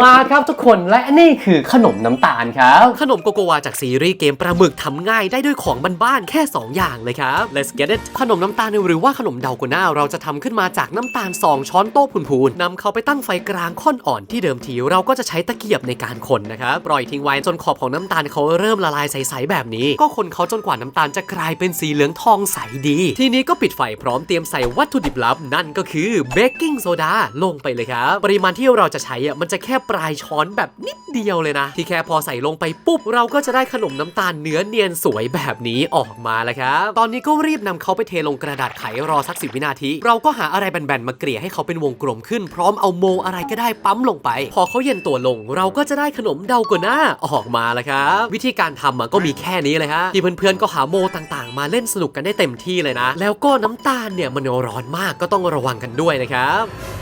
มาครับทุกคนและนี่คือขนมน้ำตาลครับ ขนมโกโกวาจากซีรีส์เกมปลาหมึกทำง่ายได้ด้วยของบ้านๆแค่ 2 อย่างเลยครับ Let's get it ขนมน้ำตาลหรือว่าขนมเดาโกน่าเราจะทำขึ้นมาจากน้ำตาล 2 ช้อนโต๊ะพูนๆนำเขาไปตั้งไฟกลางค่อนอ่อนที่เดิมทีเราก็จะใช้ตะเกียบในการคนนะครับปล่อยทิ้งไว้จนขอบของน้ำตาลเขาเริ่มละลายใสๆแบบนี้ ก็คนเขาจนกว่าน้ำตาลจะกลายเป็นสีเหลืองทองใสดี ทีนี้ก็ปิดไฟพร้อมเตรียมใส่วัตถุดิบลับนั่นก็คือเบกกิ้งโซดาลงไปเลยครับปริมาณที่เราจะใช้มันจะแค่ปลายช้อนแบบนิดเดียวเลยนะ ที่แค่พอใส่ลงไปปุ๊บ เราก็จะได้ขนมน้ำตาลเนื้อเนียนสวยแบบนี้ออกมาแล้วครับ ตอนนี้ก็รีบนำเขาไปเทลงกระดาษไขรอสักสิวินาที เราก็หาอะไรแบนๆมาเกลี่ยให้เขาเป็นวงกลมขึ้น พร้อมเอาโมอะไรก็ได้ปั๊มลงไป พอเขาเย็นตัวลง เราก็จะได้ขนมเดาโกน่าออกมาแล้วครับวิธีการทำอะก็มีแค่นี้เลยฮะที่เพื่อนๆก็หาโมต่างๆ มาเล่นสนุกกันได้เต็มที่เลยนะ แล้วก็น้ำตาลเนี่ยมันร้อนมากก็ต้องระวังกันด้วยนะครับ